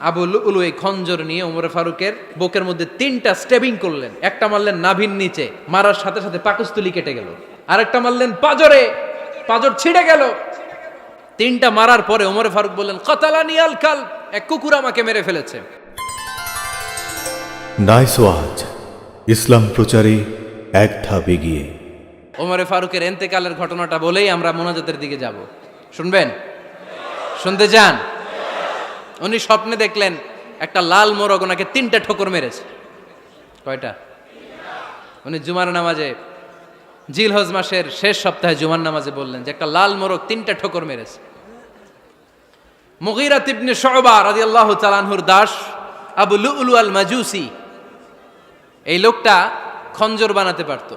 আবু লুলু এই খঞ্জর নিয়ে ওমর ফারুকের বুকের মধ্যে তিনটা স্টেবিং করলেন। একটা মারলেন নাভির নিচে মারার সাথে সাথে পাকস্থলী কেটে গেল। আরেকটা মারলেন পাজরে পাজর ছিঁড়ে গেল। তিনটা মারার পরে ওমর ফারুক বললেন কতালানি আল কাল এক কুকুর আমাকে মেরে ফেলেছে। নাইস ওয়াজ। ইসলাম প্রচারে এক ধাপ এগিয়ে। ওমরে ফারুকের এন্তেকালের ঘটনাটা বলেই আমরা মোনাজাতের দিকে যাব। শুনবেন? শুনতে চান? উনি স্বপ্নে দেখলেন একটা লাল মোরগ ওনাকে তিনটা ঠোকর মেরেছে। কয়টা? উনি জুমার নামাজে, জিলহজ মাসের শেষ সপ্তাহে জুমার নামাজে বললেন যে একটা লাল মোরগ তিনটা ঠোকর মেরেছে। মুগিরা তিবনে শোবা রাদিয়াল্লাহু তাআলাহুর দাস, আবু লুলু আল মাজুসি, এই লোকটা খঞ্জর বানাতে পারতো।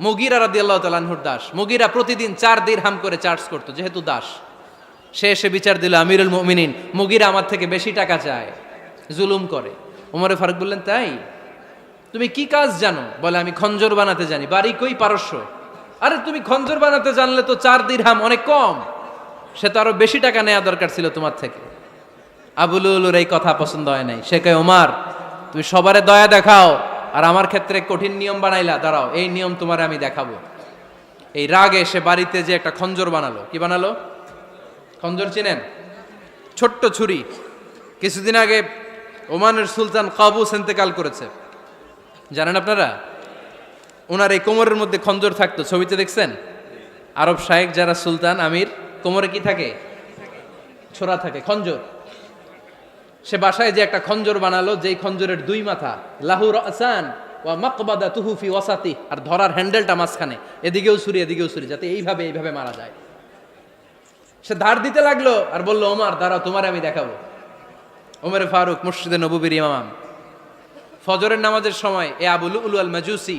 মুগিরা আল্লাহ তালানহুর দাস, মুগিরা প্রতিদিন চার দিন হাম করে চার্জ করতো, যেহেতু দাস। সে এসে বিচার দিল, আমিরুল মুমিনিন, মুগিরা আমার থেকে বেশি টাকা চায়। জুলুম করে। ওমরে ফারুক বললেন, তাই? তুমি কি কাজ জানো? বলে, আমি খঞ্জর বানাতে জানি। বাড়ি কই পারস্য? আরে, তুমি খঞ্জর বানাতে জানলে তো চার দিন দিরহাম অনেক কম। সে তো আরও বেশি টাকা নেওয়া দরকার ছিল তোমার থেকে। আবুলুলুর এই কথা পছন্দ হয় নাই। সে কয় ওমার তুমি সবারে দয়া দেখাও আর আমার ক্ষেত্রে কঠিন নিয়ম বানাইলা। দাঁড়াও, এই নিয়ম তোমার আমি দেখাবো। এই রাগে সে বাড়িতে যে একটা খঞ্জর বানালো। কি বানালো? খঞ্জর চিনেন? ছোট্ট ছুরি। কিছুদিন আগে ওমানের সুলতান কাবুস ইন্তেকাল করেছে। জানেন আপনারা? ওনার এই কোমরের মধ্যে খঞ্জর থাকতো। ছবিতে দেখছেন? আরব শাহেক যারা সুলতান, আমির, কোমরে কি থাকে? ছোড়া থাকে খঞ্জর সে বাসায় যে একটা খঞ্জর বানালো, যেই খঞ্জরের দুই মাথা লাহুর আসান ওয়া মাকবাদা তুহুফি ওয়াসাতি, আর ধরার হ্যান্ডেলটা মাঝখানে। এদিকেও ছুরি এদিকেও ছুরি, যাতে এইভাবে এইভাবে মারা যায়। সে ধার দিতে লাগল আর বলল, ওমার, দাঁড়াও, তোমার আমি দেখাবো। ওমর ফারুক মুর্শিদে নবুবির ইমাম। ফজরের নামাজের সময় এ আবুল উলু আল মাজুসি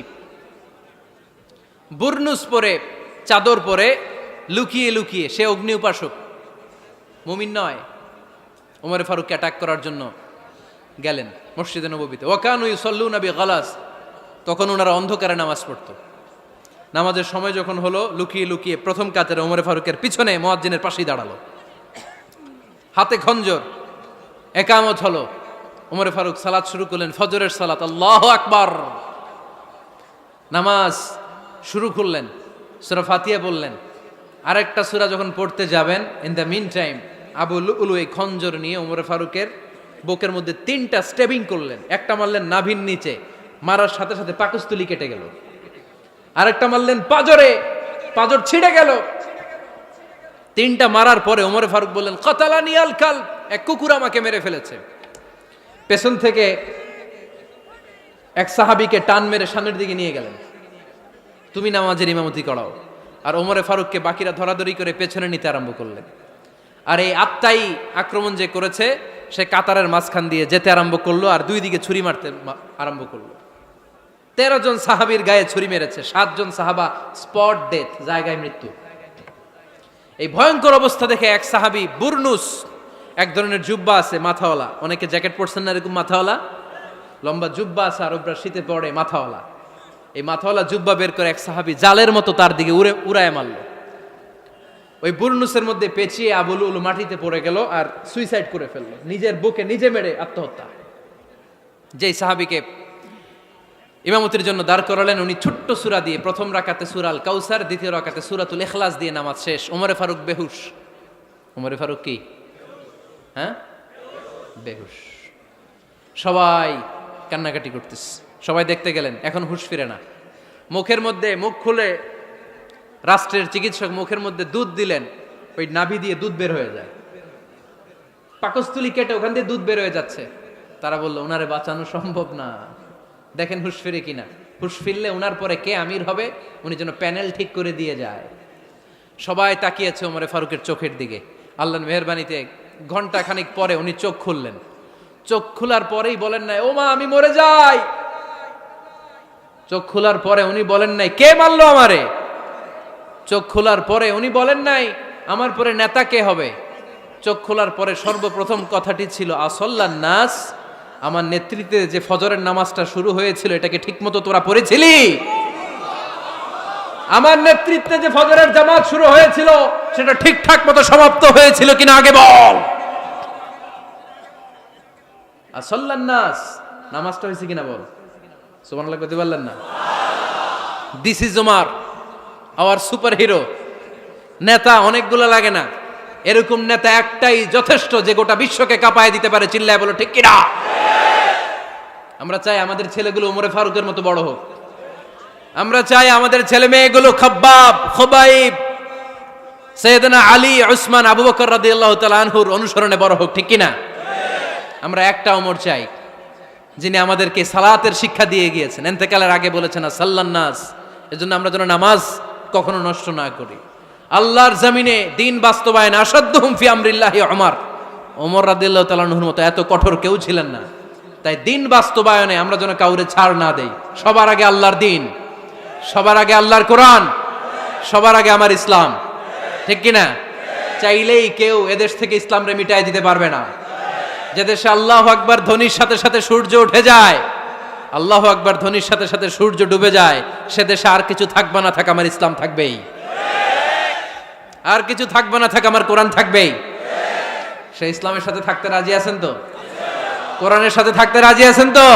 বুরনুস পরে, চাদর পরে লুকিয়ে লুকিয়ে, সে অগ্নি উপাসক, মুমিন নয়, ওমর ফারুককে অ্যাটাক করার জন্য গেলেন মসজিদে নবীতে ওকানু ইসল্লু নবী গালাস তখন ওনারা অন্ধকারে নামাজ পড়তো। নামাজের সময় যখন হলো, লুকিয়ে লুকিয়ে প্রথম কাতের ওমরে ফারুকের পিছনে মোয়াজ্জিনের পাশেই দাঁড়াল। হাতে খঞ্জর, একামত হলো। ওমরে ফারুক সালাত শুরু করলেন, ফজরের সালাত, আল্লাহ আকবার। নামাজ শুরু করলেন, সুরা ফাতিয়া বললেন। আরেকটা সুরা যখন পড়তে যাবেন ইন দ্য মিন টাইম আবু উলু এই খঞ্জর নিয়ে ওমরে ফারুকের বুকের মধ্যে তিনটা স্টেবিং করলেন। একটা মারলেন নাভির নিচে, মারার সাথে সাথে পাকস্থলী কেটে গেল। আরেকটা মারলেন পাজরে। পাজর ছিঁড়ে গেল। তিনটা মারার পরে ওমরে ফারুক বললেন, কতালানি আল কাল এক কুকুর আমাকে মেরে ফেলেছে। পেছন থেকে এক সাহাবিকে টান মেরে সামনের দিকে নিয়ে গেলেন। তুমি নামাজের ইমামতি করাও। আর ওমরে ফারুককে বাকিরা ধরাধরি করে পেছনে নিতে আরম্ভ করলেন। আর এই আত্মাই আক্রমণ যে করেছে, সে কাতারের মাঝখান দিয়ে যেতে আরম্ভ করল আর দুই দিকে ছুরি মারতে আরম্ভ করল। তেরো জন সাহাবির গায়ে ছুরি মেরেছে সাতজন সাহাবা স্পট ডেথ, জায়গায় মৃত্যু। এই ভয়ঙ্কর অবস্থা দেখে এক সাহাবি বুরনুস, এক ধরনের জুব্বা আছে, মাথাওয়ালা। অনেকে জ্যাকেট পরছেন না এরকম মাথাওয়ালা? লম্বা জুব্বা আছে আর ওপরা শীতে পড়ে মাথাওয়ালা। এই মাথাওয়ালা জুব্বা বের করে এক সাহাবি জালের মতো তার দিকে উড়ে, উড়ায় মারলো। ওই বুরনুসের মধ্যে পেঁচিয়ে আবুল উলু মাটিতে পড়ে গেল আর সুইসাইড করে ফেলল। নিজের বুকে নিজে মেরে আত্মহত্যা। যেই সাহাবিকে ইমামতির জন্য দাঁড় করালেন উনি ছোট্ট সুরা দিয়ে, প্রথম রাকাতে সুরাল কাউসার দ্বিতীয় রাকাতে সুরাতুল এখলাস দিয়ে নামাজ শেষ। ওমরে ফারুক বেহুশ। ওমরে ফারুক কি? হ্যাঁ? বেহুশ। সবাই কান্নাকাটি করতেছে। সবাই দেখতে গেলেন, এখন হুশ ফিরে না। মুখের মধ্যে মুখ খুলে রাষ্ট্রের চিকিৎসক মুখের মধ্যে দুধ দিলেন, ওই নাভি দিয়ে দুধ বের হয়ে যায়। পাকস্থলী কেটে ওখান দিয়ে দুধ বের হয়ে যাচ্ছে। তারা বলল, ওনারে বাঁচানো সম্ভব না। দেখেন হুশ ফিরে কিনা। হুশ ফিরলে ওনার পরে কে আমির হবে? উনি যেন প্যানেল ঠিক করে দিয়ে যায়। সবাই তাকিয়েছে ওমরে ফারুকের চোখের দিকে। আল্লাহ মেহরবানিতে ঘণ্টা খানিক পরে উনি চোখ খুললেন। চোখ খোলার পরেই বলেন নাই, ও মা, আমি মরে যাই। চোখ খোলার পরে উনি বলেন নাই, কে মারলো আমারে? চোখ খোলার পরে উনি বলেন নাই, আমার পরে নেতা কে হবে? চোখ খোলার পরে সর্বপ্রথম কথাটি ছিল আসল্লা নাস আমার নেতৃত্বে যে ফজরের নামাজটা শুরু হয়েছিল, এটাকে ঠিকমতো তোরা পড়েছিলি? আমার নেতৃত্বে যে ফজরের জামাত শুরু হয়েছিল, সেটা ঠিকঠাক মতো সমাপ্ত হয়েছিল কিনা আগে বল। আর নামাজটা হয়েছে কিনা বল? সুমান করতে পারলেন না? This is Omar our superhero নেতা অনেকগুলো লাগে না। এরকম নেতা একটাই যথেষ্ট যে গোটা বিশ্বকে কাঁপায় দিতে পারে, চিল্লায় বলো, ঠিক কিনা? আমরা চাই আমাদের ছেলেগুলো উমরে ফারুকের মতো বড় হোক। আমরা চাই আমাদের ছেলে মেয়েগুলো খব্বাব, খোবাইব। সৈয়দনা আলী, উসমান, আবু বকর রাদিয়াল্লাহু তাআলা আনহুর অনুসরণে বড় হোক, ঠিক কিনা? আমরা একটা ওমর চাই, যিনি আমাদেরকে সালাতের শিক্ষা দিয়ে গিয়েছেন। এন্তেকালের আগে বলেছেন সাল্লান নাস। এজন্য আমরা যেন নামাজ কখনো নষ্ট না করি। আল্লাহর জমিনে দিন বাস্তবায়ন আসাদ্দুহুম ফি আমরিল্লাহি ওমর। ওমর আনহুর মতো এত কঠোর কেউ ছিলেন না। তাই দিন বাস্তবায়নে আমরা যেন কাউরে ছাড় না দেই। সবার আগে আল্লাহর দিন, সবার আগে আল্লাহর কোরআন, সবার আগে আমার ইসলাম। ঠিক কিনা? চাইলেই কেউ এদেশ থেকে ইসলামরে মিটাই দিতে পারবে না। যে দেশে আল্লাহ আকবার ধ্বনির সাথে সাথে সূর্য উঠে যায়, আল্লাহ আকবার ধ্বনির সাথে সাথে সূর্য ডুবে যায়, সে দেশে আর কিছু থাকবে না থাক আমার ইসলাম থাকবেই। আর কিছু থাকবে না থাক আমার কোরআন থাকবেই। সে ইসলামের সাথে থাকতে রাজি আছেন তো? কোরআনের সাথে থাকতে রাজি আছেন তো?